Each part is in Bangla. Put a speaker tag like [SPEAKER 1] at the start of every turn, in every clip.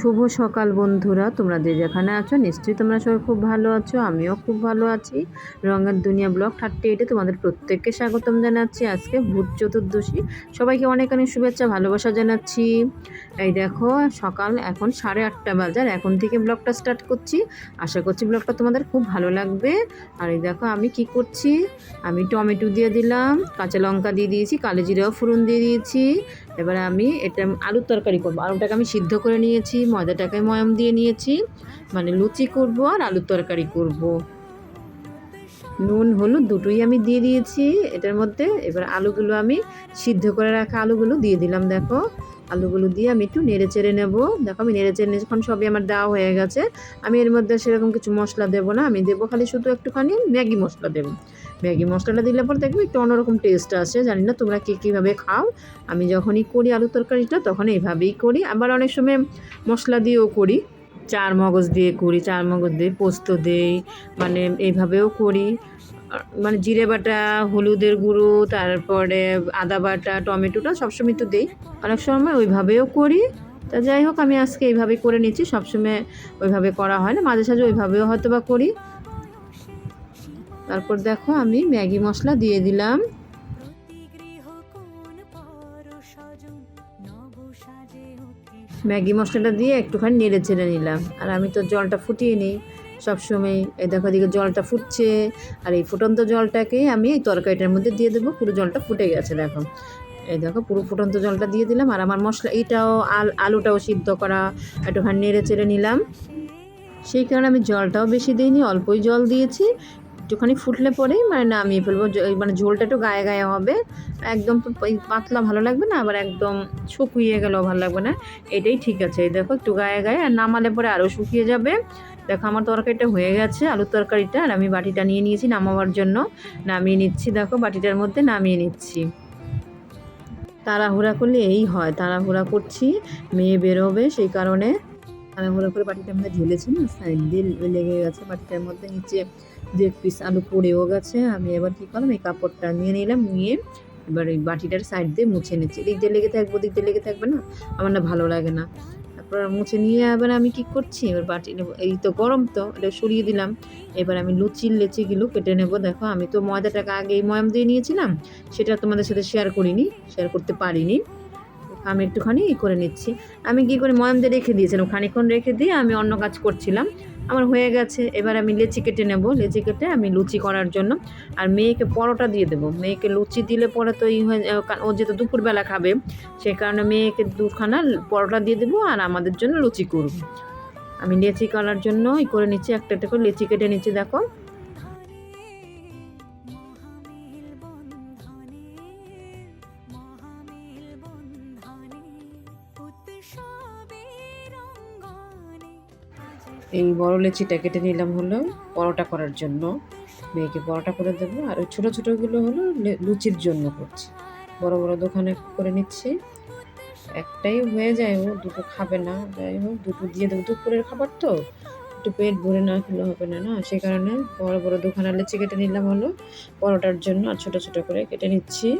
[SPEAKER 1] শুভ সকাল বন্ধুরা। তোমরা যে যেখানে আছো, নিশ্চয়ই তোমরা সবাই খুব ভালো আছো, আমিও খুব ভালো আছি। রঙের দুনিয়া ব্লগ থার্টি এইটে তোমাদের প্রত্যেককে স্বাগতম জানাচ্ছি। আজকে ভূত চতুর্দশী। সবাইকে অনেক অনেক শুভেচ্ছা, ভালোবাসা জানাচ্ছি। এই দেখো, সকাল এখন সাড়ে আটটা বাজার। এখন থেকে ব্লগটা স্টার্ট করছি। আশা করছি ব্লগটা তোমাদের খুব ভালো লাগবে। আর এই দেখো, আমি কি করছি? আমি টমেটো দিয়ে দিলাম, কাঁচা লঙ্কা দিয়ে দিয়েছি, কালো জিরাও ফোড়ন দিয়ে দিয়েছি। এবারে আমি এটা আলুর তরকারি করব। আলুটাকে আমি সিদ্ধ করে নিয়েছি, ময়দাটাকে ময়ম দিয়ে নিয়েছি। মানে লুচি করব আর আলুর তরকারি করব। নুন, হলুদ দুটোই আমি দিয়ে দিয়েছি এটার মধ্যে। এবার আলুগুলো আমি সিদ্ধ করে রাখা আলুগুলো দিয়ে দিলাম, দেখো। আলুগুলো দিয়ে আমি একটু নেড়ে চেড়ে নেব। দেখো আমি নেড়ে চেড়ে যখন সবই আমার দেওয়া হয়ে গেছে। আমি এর মধ্যে সেরকম কিছু মশলা দেবো না, আমি দেবো খালি শুধু একটুখানি ম্যাগি মশলা দেবো। ম্যাগি মশলাটা দিলে পর দেখবে একটু অন্যরকম টেস্ট আসে। জানি না তোমরা কী কীভাবে খাও। আমি যখনই করি আলু তরকারিটা তখন এইভাবেই করি। আবার অনেক সময় মশলা দিয়েও করি। চার মগজ দিয়ে করি, চার মগজ দিয়ে পোস্ত দেই মানে এইভাবেও করি। মানে জিরে বাটা, হলুদের গুঁড়ো, তারপরে আদা বাটা, টমেটোটা সবসময় তো দিই। অনেক সময় ওইভাবেও করি। তা যাই হোক, আমি আজকে এইভাবে করে নিচ্ছি। সবসময় ওইভাবে করা হয় না। মাঝে সাঝে ওইভাবেও হয়তো বা করি। তারপর দেখো, আমি ম্যাগি মশলা দিয়ে দিলাম। ম্যাগি মশলাটা দিয়ে একটুখানি নেড়ে চেড়ে নিলাম। আর আমি তো জলটা ফুটিয়ে নিই। সবসময় এই দেখো এদিকে জলটা ফুটছে, আর এই ফুটন্ত জলটাকে আমি এই তরকারিটার মধ্যে দিয়ে দেবো, পুরো জলটা ফুটে গেছে দেখো। এই দেখো পুরো ফুটন্ত জলটা দিয়ে দিলাম, আর আমার মশলা এইটাও আল, আলুটাও সিদ্ধ করা, একটুখানি নেড়ে চেড়ে নিলাম। সেই কারণে আমি জলটাও বেশি দিইনি, অল্পই জল দিয়েছি। একটুখানি ফুটলে পরেই মানে নামিয়ে ফেলব মানে ঝোলটা একটু গায়ে গায়ে হবে। একদম পাতলা ভালো লাগবে না, আবার একদম শুকিয়ে গেলেও ভালো লাগবে না, এটাই ঠিক আছে। এই দেখো একটু গায়ে গায়ে, আর নামালে পরে আরও শুকিয়ে যাবে। দেখো, আমার তরকারিটা হয়ে গেছে, আলুর তরকারিটা, আর আমি বাটিটা নিয়ে নিয়েছি নামাবার জন্য। নামিয়ে নিচ্ছি, দেখো, বাটিটার মধ্যে নামিয়ে নিচ্ছি। তাড়াহুড়া করলে এই হয়, তাড়াহুড়া করছি, মেয়ে বেরোবে সেই কারণে। তাড়াহুড়া করে বাটিটা আমরা ঢেলেছি না, সাইড দিয়ে লেগে গেছে বাটিটার মধ্যে, নিচে দু এক পিস আলু পড়েও গেছে। আমি এবার কী করলাম, এই কাপড়টা নিয়ে নিলাম, নিয়ে এবার এই বাটিটার সাইড দিয়ে মুছে নিচ্ছি। এদিক দিয়ে লেগে থাকব, ওদিক দিয়ে লেগে থাকবে না, আমার না ভালো লাগে না। তারপর মুছে নিয়ে এবার আমি কি করছি? এবার বাটি নেব। এই তো গরম তো, এটা সরিয়ে দিলাম। এবার আমি লুচির লেচিগুলো কেটে নেব। দেখো, আমি তো ময়দাটাকে আগেই ময়াম দিয়ে নিয়েছিলাম, সেটা তোমাদের সাথে শেয়ার করিনি শেয়ার করতে পারিনি। আমি একটুখানি ই করে নিচ্ছি। আমি কি করে ময়াম দিয়ে রেখে দিয়েছিলাম? খানিক্ষণ রেখে দিয়ে আমি অন্য কাজ করছিলাম। আমার হয়ে গেছে, এবার আমি লেচি কেটে নেব। লেচি কেটে আমি লুচি করার জন্য। আর মেয়েকে পরোটা দিয়ে দেবো। মেয়েকে লুচি দিলে পরে তো এই হয়ে ও যেহেতু দুপুরবেলা খাবে, সেই কারণে মেয়েকে দুখানা পরোটা দিয়ে দেবো আর আমাদের জন্য লুচি করব। আমি লেচি করার জন্য ই করে নিচ্ছি, একটা একটা করে লেচি কেটে নিচ্ছি, দেখো। এই বড় লেচিটা কেটে নিলাম হলো পরোটা করার জন্য। মেয়েকে পরোটা করে দেবো। আর ওই ছোটো ছোটোগুলো হলো লুচির জন্য করছি। বড় বড় দোকানে করে নিচ্ছি। একটাই হয়ে যায় ও, দুটো খাবে না। যাই হোক, দুটো দিয়ে দেবো। দুপুরের খাবার তো। একটু পেট ভরে না খেলে হবে না না? সেই কারণে বড় বড় দোকানে লেচি কেটে নিলাম হলো পরোটার জন্য। আর ছোটো ছোটো করে কেটে নিচ্ছি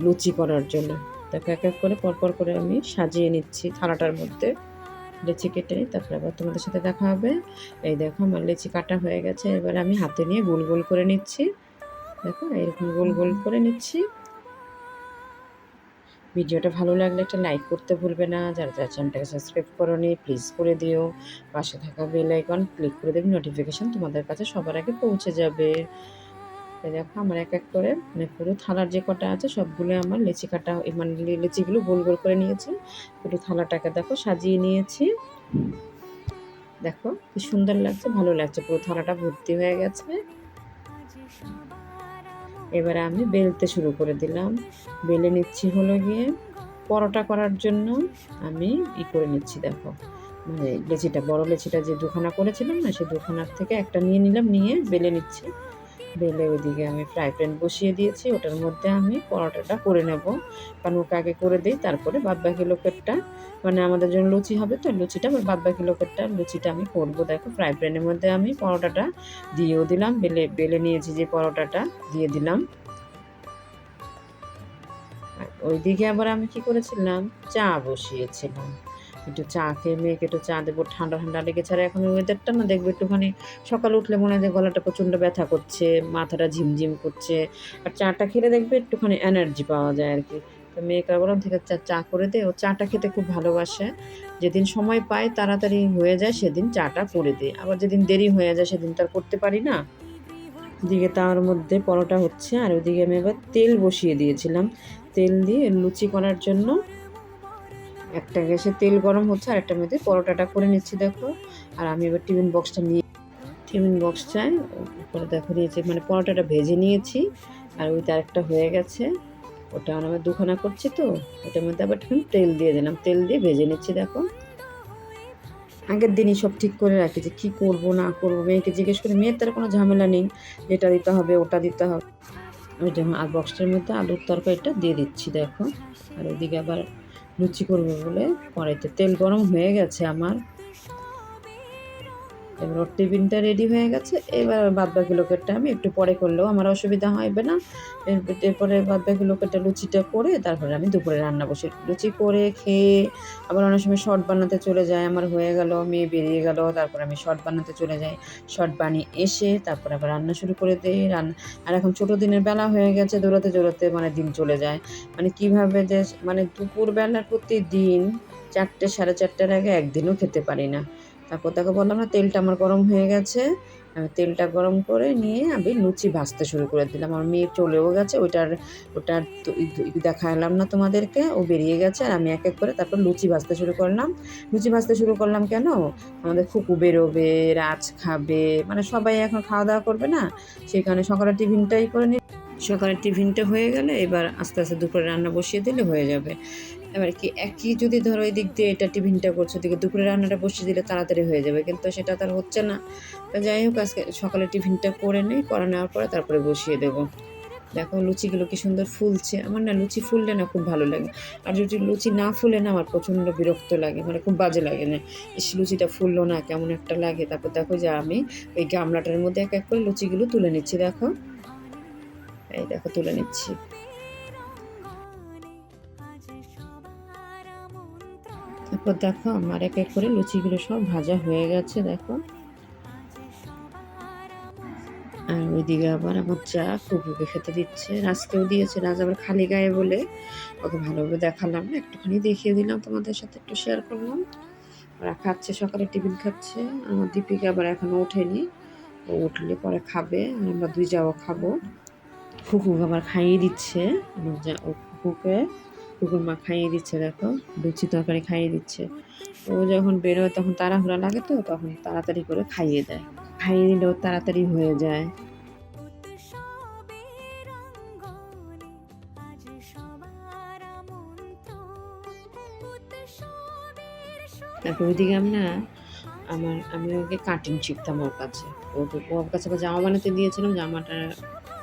[SPEAKER 1] লুচি করার জন্য। দেখো, এক এক করে পরপর করে আমি সাজিয়ে নিচ্ছি থালাটার মধ্যে। লেচি কেটে তারপরে আবার তোমাদের সাথে দেখা হবে। এই দেখো আমার লেচি কাটা হয়ে গেছে, এবার আমি হাতে নিয়ে গোল গোল করে নিচ্ছি। দেখো, এরকম গোল গোল করে নিচ্ছি। ভিডিওটা ভালো লাগলে একটা লাইক করতে ভুলবে না। যারা যারা চ্যানেলটাকে সাবস্ক্রাইব করো নি প্লিজ করে দিও। পাশে থাকা বেল আইকন ক্লিক করে দেবে নোটিফিকেশান তোমাদের কাছে সবার আগে পৌঁছে যাবে। দেখো, আমার এক এক করে মানে পুরো থালার যে কটা আছে, সবগুলো আমার লেচি কাটা মানে লেচিগুলো গোল গোল করে নিয়েছি। পুরো থালাটাকে দেখো সাজিয়ে নিয়েছি। দেখো, কি সুন্দর লাগছে, ভালো লাগছে, পুরো থালাটা ভর্তি হয়ে গেছে। এবারে আমি বেলতে শুরু করে দিলাম। বেলে নিচ্ছি হলো গিয়ে, পরোটা করার জন্য আমি ই করে নিচ্ছি, দেখো। মানে লেচিটা, বড় লেচিটা যে দুখানা করেছিলাম না সেই দুখানার থেকে একটা নিয়ে নিলাম, নিয়ে বেলে নিচ্ছি। বেলে ওইদিকে আমি ফ্রাই প্যান বসিয়ে দিয়েছি, ওটার মধ্যে আমি পরোটাটা করে নেব। কারণ ওকে আগে করে দিই, তারপরে বাদ বাকি লোকেরটা মানে আমাদের জন্য লুচি হবে তো, লুচিটা, আবার বাদ বাকি লোকেরটা, লুচিটা আমি করব। দেখো ফ্রাই প্যানের মধ্যে আমি পরোটাটা দিয়েও দিলাম, বেলে বেলে নিয়েছি যে পরোটাটা, দিয়ে দিলাম। ওইদিকে আবার আমি কি করেছিলাম? চা বসিয়েছিলাম। একটু চা খেয়ে মেয়েকে একটু চা দেবো। ঠান্ডা ঠান্ডা লেগেছে। আর এখন ওয়েদারটা না দেখবে একটুখানি। সকালে উঠলে মনে হয় যে গলাটা প্রচণ্ড ব্যথা করছে, মাথাটা ঝিমঝিম করছে। আর চাটা খেলে দেখবে একটুখানি এনার্জি পাওয়া যায় আর কি। তো মেয়েকে বললাম থেকে চা চা করে দে। ও চাটা খেতে খুব ভালোবাসে। যেদিন সময় পায়, তাড়াতাড়ি হয়ে যায়, সেদিন চাটা করে দিই আবার যেদিন দেরি হয়ে যায়, সেদিন তো আর করতে পারি না। দিকে তার মধ্যে পরোটা হচ্ছে, আর ওইদিকে আমি এবার তেল বসিয়ে দিয়েছিলাম। তেল দিয়ে লুচি করার জন্য একটা গ্যাসে তেল গরম হচ্ছে আর একটা মধ্যে পরোটাটা করে নিচ্ছি, দেখো। আর আমি এবার টিফিন বক্সটা নিয়ে টিফিন বক্সটায় উপরে দেখো নিয়েছি মানে পরোটাটা ভেজে নিয়েছি, আর ওইটা আরেকটা হয়ে গেছে। ওটা আমার দুখানা করছি তো, ওটার মধ্যে আবার একটু তেল দিয়ে দিলাম। তেল দিয়ে ভেজে নিচ্ছি, দেখো। আগের দিনই সব ঠিক করে রাখি যে কী করব, না করব। মেয়েকে জিজ্ঞেস করে, মেয়ের তার কোনো ঝামেলা নেই, এটা দিতে হবে, ওটা দিতে হবে। ওই যেমন আর বক্সটার মধ্যে আলুর তরকারিটা দিয়ে দিচ্ছি, দেখো। আর ওইদিকে আবার লুচি করব বলে। কড়াইতে তেল গরম হয়ে গেছে আমার। এবার ওর টিফিনটা রেডি হয়ে গেছে। এবার বাদ বাকি লোকেরটা আমি একটু পরে করলেও আমার অসুবিধা হবে না। এর- এরপরে বাদ বাকি লোকেরটা লুচিটা করে তারপরে আমি দুপুরে রান্না বসে লুচি করে খেয়ে আবার অনেক সময় শর্ট বানাতে চলে যায়। আমার হয়ে গেল, মেয়ে বেরিয়ে গেল, তারপর আমি শর্ট বানাতে চলে যাই। শর্ট বানিয়ে এসে তারপর আবার রান্না শুরু করে দিই। রান্না আর এখন ছোটো দিনের বেলা হয়ে গেছে, দৌড়াতে দৌড়াতে মানে দিন চলে যায়। মানে কীভাবে যে মানে দুপুরবেলা প্রতিদিন চারটে, সাড়ে চারটার আগে একদিনও খেতে পারি না। তারপর তাকে বললাম, না, তেলটা আমার গরম হয়ে গেছে। তেলটা গরম করে নিয়ে আমি লুচি ভাজতে শুরু করে দিলাম। আমার মেয়ে চলেও গেছে, ওইটার, ওটার দেখালাম না তোমাদেরকে, ও বেরিয়ে গেছে আর আমি এক এক করে তারপর লুচি ভাজতে শুরু করলাম। লুচি ভাজতে শুরু করলাম কেন? আমাদের খুকু বেরোবে, রাজ খাবে মানে সবাই এখন খাওয়া দাওয়া করবে না, সেই কারণে সকালে টিফিনটাই করে নি। সকালে টিফিনটা হয়ে গেলে এবার আস্তে আস্তে দুপুরে রান্না বসিয়ে দিলে হয়ে যাবে। এবার কি, একই যদি ধরো এই দিক দিয়ে এটা টিফিনটা করছ দিকে দুপুরে রান্নাটা বসিয়ে দিলে তাড়াতাড়ি হয়ে যাবে, কিন্তু সেটা তার হচ্ছে না। যাই হোক, আজকে সকালে টিফিনটা করে নিই, করে নেওয়ার পরে তারপরে বসিয়ে দেবো। দেখো লুচিগুলো কি সুন্দর ফুলছে, আমার না লুচি ফুললে না খুব ভালো লাগে। আর যদি লুচি না ফুলে না, আমার প্রচণ্ড বিরক্ত লাগে মানে খুব বাজে লাগে না। ইস, লুচিটা ফুললো না, কেমন একটা লাগে। তারপর দেখো যে আমি ওই গামলাটার মধ্যে এক এক করে লুচিগুলো তুলে নিচ্ছি, দেখো। এই দেখো, তুলে নিচ্ছি। তারপর দেখো আমার এক এক করে লুচিগুলো সব ভাজা হয়ে গেছে, দেখো। আর ওইদিকে আবার আমার চা কুকুরকে খেতে দিচ্ছে, রাজকেও দিয়েছে, রাজ আবার খালি গায়ে বলে ওকে ভালোভাবে দেখালাম একটুখানি দেখিয়ে দিলাম তোমাদের সাথে, একটু শেয়ার করলাম। ওরা খাচ্ছে, সকালে টিফিন খাচ্ছে, আমার দীপিকা আবার এখনও ওঠেনি। ও উঠলে পরে খাবে, আর আমরা দুই যাও খাব। ফুকুকে আবার খাইয়ে দিচ্ছে, আমার যা ও ফুকুকে কুকুর মা খাইয়ে দিচ্ছে, দেখো। লুচি তরকারি খাইয়ে দিচ্ছে। ও যখন বেরোয় তখন তাড়াহুড়া লাগে তো, তখন তাড়াতাড়ি করে খাইয়ে দেয়। খাইয়ে দিলেও তাড়াতাড়ি হয়ে যায়। তারপর ওইদিকে আমি না, আমার, আমি ওকে কাটিং শিখতাম ওর কাছে। ওর কাছে জামা বানাতে দিয়েছিলাম জামাটা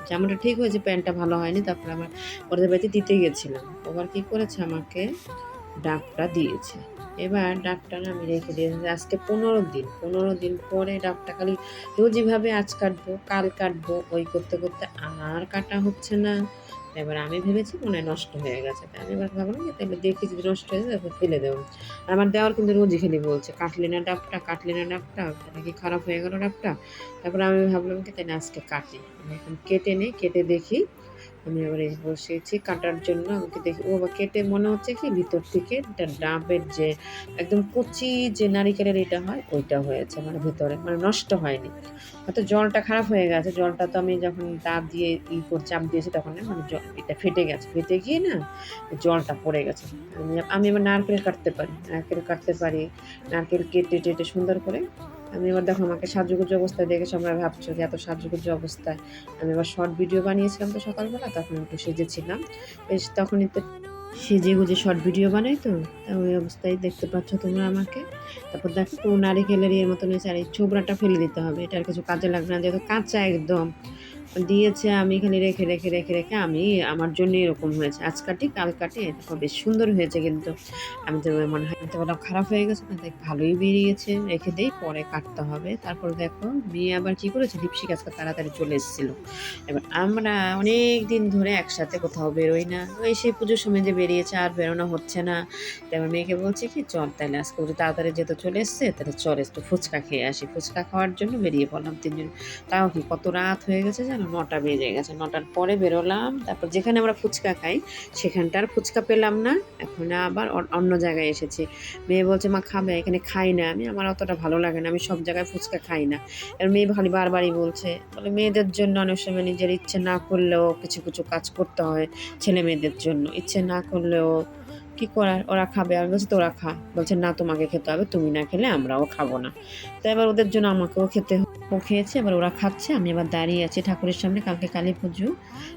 [SPEAKER 1] জামাটা ঠিক হয়েছে, প্যান্টটা ভালো হয়নি, তারপরে আমার ওদের বাড়িতে দিতে গেছিলাম। ওবার কী করেছে আমাকে? ডাকটা দিয়েছে। এবার ডাকটা আমি রেখে দিয়েছি। আজকে পনেরো দিন পনেরো দিন পরে ডাকটা খালি রোজইভাবে আজ কাটবো, কাল কাটবো, ওই করতে করতে আর কাটা হচ্ছে না। এবার আমি ভেবেছি মনে হয় নষ্ট হয়ে গেছে। তাই আমি এবার ভাবলাম যে তাহলে দেখি যদি নষ্ট হয়ে যায় ফেলে দেবো। আর আমার দেওয়ার কিন্তু রোজই খেলি বলছে, কাটলি না ডাবটা, কাটলি না ডাবটা নাকি খারাপ হয়ে গেল ডাবটা? তারপরে আমি ভাবলাম কি, তাহলে আজকে কাটি। এখন কেটে নেই, কেটে দেখি আমি আবার এই বসেছি। কাটার জন্য আমাকে দেখি, ও আবার কেটে, মনে হচ্ছে কি ভিতর থেকে এটা ডাবের যে একদম কচি যে নারিকেলের এটা হয়, ওইটা হয়েছে মানে ভিতরে মানে নষ্ট হয়নি। হয়তো জলটা খারাপ হয়ে গেছে, জলটা তো আমি যখন ডাব দিয়ে ই করে চাপ দিয়েছি তখন না মানে এটা ফেটে গেছে। ফেটে গিয়ে না জলটা পড়ে গেছে। আমি আমি এবার নারকেল কাটতে পারি, নারকেল কাটতে পারি, নারকেল কেটে টেটে সুন্দর করে আমি এবার দেখো আমাকে সাজুগুজু অবস্থায় দেখে আমরা ভাবছ যে এত সাজুগুজু অবস্থায়। আমি এবার শর্ট ভিডিও বানিয়েছিলাম তো সকালবেলা, তখন একটু সেজেছিলাম। বেশ, তখনই তো সেজে গুজে শর্ট ভিডিও বানাই তো ওই অবস্থায় দেখতে পাচ্ছ তোমরা আমাকে। তারপর দেখো নারী নারিকেলের এর মতন হয়েছে, আর এই ছোবরাটা ফেলে দিতে হবে এটা আর কিছু কাজে লাগবে না, যেহেতু কাঁচা একদম। দিয়েছে, আমি এখানে রেখে রেখে রেখে রেখে আমি আমার জন্য এরকম হয়েছে। আজ কাটি, কাল কাটি বেশ সুন্দর হয়েছে কিন্তু। আমি তো মনে হয় তো বললাম খারাপ হয়ে গেছে না দেখ ভালোই বেরিয়েছে, রেখে দেই, পরে কাটতে হবে। তারপর দেখো, মেয়ে আবার কী করেছে? দীপশিক আজকে তাড়াতাড়ি চলে এসেছিল। এবার আমরা অনেক দিন ধরে একসাথে কোথাও বেরোই না। ওই সেই পুজোর সময় যে বেরিয়েছে, আর বেরোনো হচ্ছে না। তারপর মেয়েকে বলছে কি, চল তাহলে আজকে বলছে তাড়াতাড়ি যেহেতু চলে এসছে, তাহলে চল একটু ফুচকা খেয়ে আসি। ফুচকা খাওয়ার জন্য বেরিয়ে পড়লাম তিনজন। তাও কি কত রাত হয়ে গেছে নটা বেজে গেছে, নটার পরে বেরোলাম, তারপর যেখানে আমরা ফুচকা খাই, সেখানটার ফুচকা পেলাম না, এখন আবার অন্য জায়গায় এসেছি। মেয়ে বলছে, মা, খাবে, এখানে খাই না। আমি, আমার অতটা ভালো লাগে না, আমি সব জায়গায় ফুচকা খাই না। আর মেয়ে খালি বারবারই বলছে বলে মেয়েদের জন্য অনেক সময় নিজের ইচ্ছে না করলেও কিছু কিছু কাজ করতে হয় ছেলে মেয়েদের জন্য। ইচ্ছে না করলেও কি করার? ওরা খাবে। আমি বলছি, তোরা খা। বলছে, না, তোমাকে খেতে হবে, তুমি না খেলে আমরাও খাব না। তো এবার ওদের জন্য আমাকেও খেতে। ও খেয়েছে, এবার ওরা খাচ্ছে, আমি আবার দাঁড়িয়ে আছি ঠাকুরের সামনে, কালকে কালী পুজো।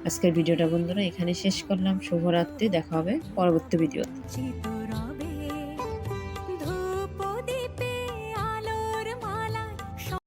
[SPEAKER 1] আজকের ভিডিওটা বন্ধুরা এখানে শেষ করলাম, শুভরাত্রি, দেখা হবে পরবর্তী ভিডিও